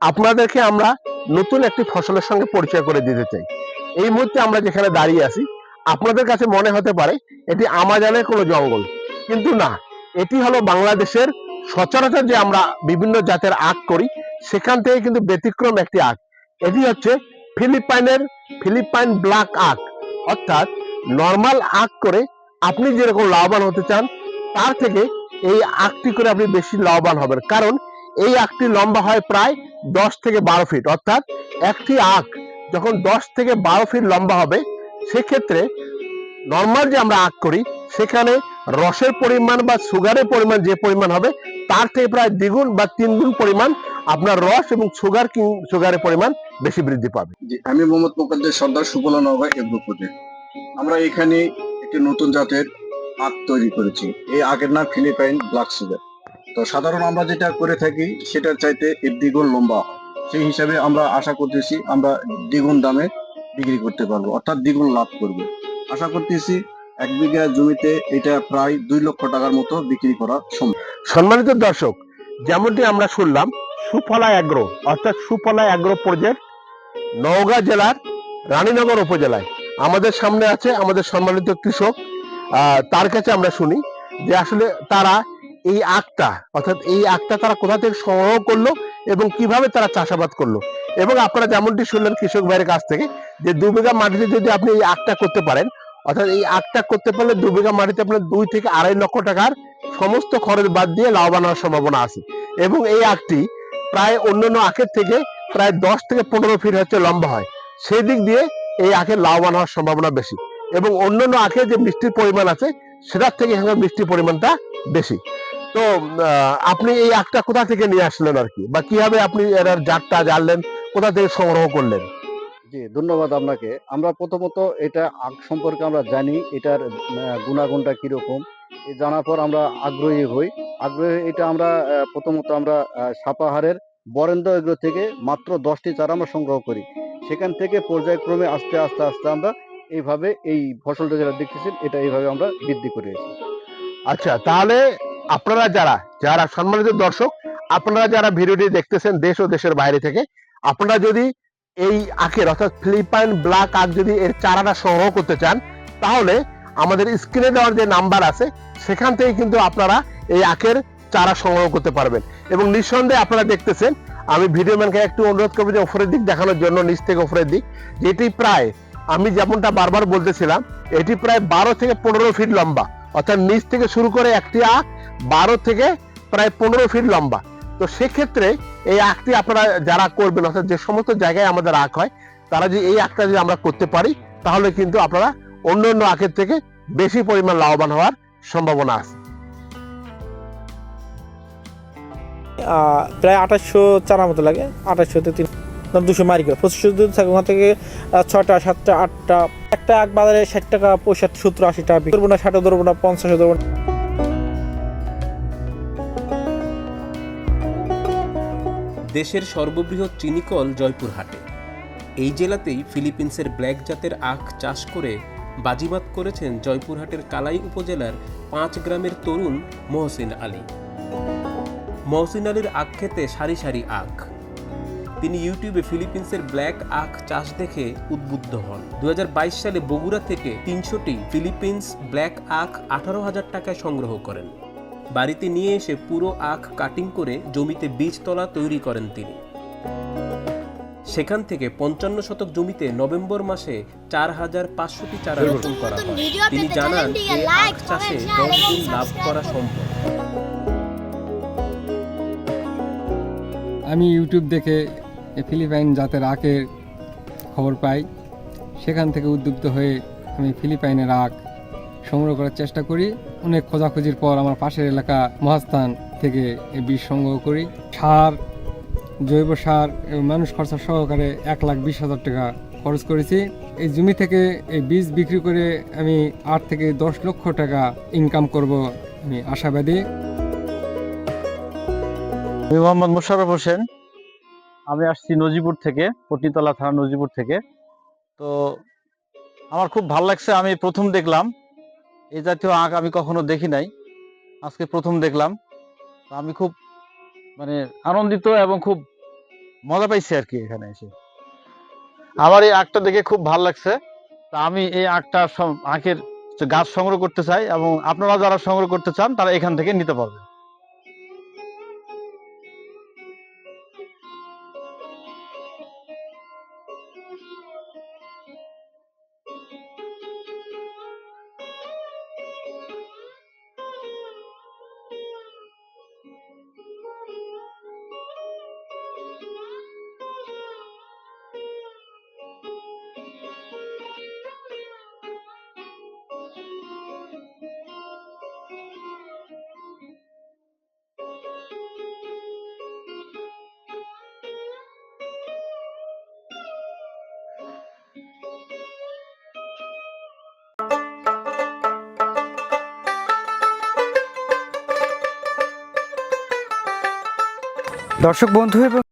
আপনাদেরকে আমরা নতুন একটি ফসলের সঙ্গে পরিচয় করে দিতে চাই। এই মুহূর্তে আমরা যেখানে দাঁড়িয়ে আছি, আপনাদের কাছে মনে হতে পারে এটি আমাজনের কোনো জঙ্গল। কিন্তু না, এটি হলো বাংলাদেশের সচরাচর যে আমরা বিভিন্ন জাতের আখ করি, সেখান থেকে কিন্তু ব্যতিক্রম একটি আখ। এটি হচ্ছে ফিলিপাইনের ফিলিপাইন ব্ল্যাক আখ। অর্থাৎ নর্মাল আখ করে আপনি যেরকম লাভবান হতে চান, তার থেকে এই আখটি করে আপনি বেশি লাভবান হবেন। কারণ এই আখটি লম্বা হয় প্রায় দশ থেকে বারো ফিট অর্থাৎ একটি আখ যখন দশ থেকে বারো ফিট লম্বা হবে, সেক্ষেত্রে নর্মাল যে আমরা আখ করি, সেখানে রসের পরিমাণ বা সুগারের পরিমাণ যে পরিমাণ হবে, তার থেকে প্রায় দ্বিগুণ বা তিনগুণ পরিমাণ আপনার রস এবং সুগার সুগারের পরিমাণ বেশি বৃদ্ধি পাবে। আমি মোহাম্মদ মোকাদ্দের সর্দার সুফলা নগর এগ্রো আমরা এখানে একটি নতুন জাতের আখ তৈরি করেছি। এই আগের নাম ফিলিপাইন ব্ল্যাক সুগার তো সাধারণ আমরা যেটা করে থাকি, সেটার চাইতে এর দ্বিগুণ লম্বা সেই হিসাবে আমরা আশা করতেছি আমরা দ্বিগুণ দামে বিক্রি করতে পারব, অর্থাৎ দ্বিগুণ লাভ করবে। আশা করতেছি এক বিঘা জমিতে এটা প্রায় দুই লক্ষ টাকার মতো বিক্রি করা সম্ভব। সম্মানিত দর্শক, যেমনটি আমরা শুনলাম, সুফলা অ্যাগ্রো অর্থাৎ সুফলা অ্যাগ্রো প্রজেক্ট নওগাঁ জেলার রানীনগর উপজেলায়। আমাদের সামনে আছে আমাদের সম্মানিত কৃষক তার কাছে আমরা শুনি যে আসলে তারা এই আখটা, অর্থাৎ এই আখটা তারা কোথা থেকে সংগ্রহ করল এবং কীভাবে তারা চাষাবাদ করল? এবং আপনারা যেমনটি শুনলেন কৃষক ভাইয়ের কাছ থেকে যে দু বিঘা মাটিতে যদি আপনি এই আখটা করতে পারেন, অর্থাৎ এই আখটা করতে পারলে দু বিঘা মাটিতে আপনার দুই থেকে আড়াই লক্ষ টাকার সমস্ত খরচ বাদ দিয়ে লাভবান হওয়ার সম্ভাবনা আছে। এবং এই আখটি প্রায় অন্যান্য আখের থেকে প্রায় দশ থেকে পনেরো ফিট হচ্ছে লম্বা হয়। সেই দিক দিয়ে এই আখের লাভবান হওয়ার সম্ভাবনা বেশি। এবং অন্যান্য আখে যে মিষ্টির পরিমাণ আছে, সেটার থেকে এখানে মিষ্টির পরিমাণটা বেশি। তো আপনি এই আখটা কোথা থেকে নিয়ে আসলেন আর কি? বা কীভাবে আপনি এর জাতটা জানলেন কোথা থেকে সংগ্রহ করলেন? জি ধন্যবাদ আপনাকে। আমরা প্রথমত এটা আখ সম্পর্কে আমরা জানি এটার গুণাগুণটা কীরকম। এই জানার পর আমরা আগ্রহী হই। আগ্রহী এটা আমরা প্রথমত আমরা সাপাহারের বরেন্দ্র এগ্রো থেকে মাত্র দশটি চারা আমরা সংগ্রহ করি। সেখান থেকে পর্যায়ক্রমে আস্তে আস্তে আস্তে আমরা এইভাবে এই ফসলটা যেটা দেখতেছেন এটা এইভাবে আমরা বৃদ্ধি করেছি আচ্ছা তাহলে আপনারা যারা যারা সম্মানিত দর্শক, আপনারা যারা ভিডিওটি দেখতেছেন দেশ ও দেশের বাইরে থেকে, আপনারা যদি এই আখের, অর্থাৎ ফিলিপাইন ব্ল্যাক আখ যদি এর চারাটা সংগ্রহ করতে চান, তাহলে আমাদের স্ক্রিনে দেওয়ার যে নাম্বার আছে, সেখান থেকে কিন্তু আপনারা এই আখের চারা সংগ্রহ করতে পারবেন। এবং নিঃসন্দেহে আপনারা দেখতেছেন, আমি ভিডিও ম্যানকে একটু অনুরোধ করব যে উপরের দিক দেখানোর জন্য, নিচ থেকে উপরের দিক, যেটি প্রায়, আমি যেমনটা বারবার বলতেছিলাম, এটি প্রায় বারো থেকে পনেরো ফিট লম্বা। অর্থাৎ নিচ থেকে শুরু করে একটি আখ, বারো থেকে প্রায় পনেরো ফিট লম্বা। তো সেক্ষেত্রে এই আখটি আপনারা যারা করবেন, অর্থাৎ যে সমস্ত জায়গায় আমাদের আখ হয়, তারা যদি এই আখটা যদি আমরা করতে পারি, তাহলে কিন্তু আপনারা অন্য অন্য আখের থেকে বেশি পরিমাণ লাভবান হওয়ার সম্ভাবনা আছে। প্রায় আঠাশশো চারা মতো লাগে, আঠাশশোতে তিন দুশো মারি পঁচিশশো দুধ থাকে ওখান থেকে ছটা সাতটা, আটটা। একটা এক বাজারে ষাট টাকা পঁয়ষট্টি সত্তর আশি টাকা করব না, ষাটও ধরবো না, পঞ্চাশও ধরবো না। দেশের সর্ববৃহৎ চিনিকল জয়পুরহাটে। এই জেলাতেই ফিলিপিন্সের ব্ল্যাক জাতের আখ চাষ করে বাজিমাত করেছেন জয়পুরহাটের কালাই উপজেলার পাঁচ গ্রামের তরুণ মহসিন আলী। মহসিন আলীর আখ খেতে সারি সারি আখ। তিনি ইউটিউবে ফিলিপিন্সের ব্ল্যাক আখ চাষ দেখে উদ্বুদ্ধ হন। দু হাজার বাইশ সালে বগুড়া থেকে তিনশোটি ফিলিপিন্স ব্ল্যাক আখ আঠারো হাজার টাকায় সংগ্রহ করেন। বাড়িতে নিয়ে এসে পুরো আখ কাটিং করে জমিতে বীজতলা তৈরি করেন তিনি। সেখান থেকে পঞ্চান্ন শতক জমিতে নভেম্বর মাসে চার হাজার পাঁচশোটি চারা রোপণ করা হয়। তিনি জানান এই আখ চাষে দশ গুণ লাভ করা সম্ভব। আমি ইউটিউব দেখে ফিলিপাইন জাতের আখের খবর পাই। সেখান থেকে উদ্যুক্ত হয়ে আমি ফিলিপাইনের আখ সংগ্রহ করার চেষ্টা করি। অনেক খোঁজাখুঁজির পর আমার পাশের এলাকা মহাস্থান থেকে বীজ সংগ্রহ করি। সার, জৈব সার এবং মানুষ খরচা সহকারে এক লাখ বিশ হাজার টাকা খরচ করেছি। এই জমি থেকে এই বীজ বিক্রি করে আমি আট থেকে দশ লক্ষ টাকা ইনকাম করব আমি আশাবাদী। মোহাম্মদ মোশাররফ হোসেন। আমি আসছি নজিপুর থেকে, পট্টিতলা থানা নজিপুর থেকে। তো আমার খুব ভালো লাগছে, আমি প্রথম দেখলাম। এই জাতীয় আঁক আমি কখনো দেখি নাই। আজকে প্রথম দেখলাম। আমি খুব মানে আনন্দিত এবং খুব মজা পাইছি আর কি এখানে এসে। আমার এই আখটা দেখে খুব ভালো লাগছে। তা আমি এই আঁকটা আখের গাছ সংগ্রহ করতে চাই এবং আপনারা যারা সংগ্রহ করতে চান, তারা এখান থেকে নিতে পারবেন। দর্শক বন্ধু এবং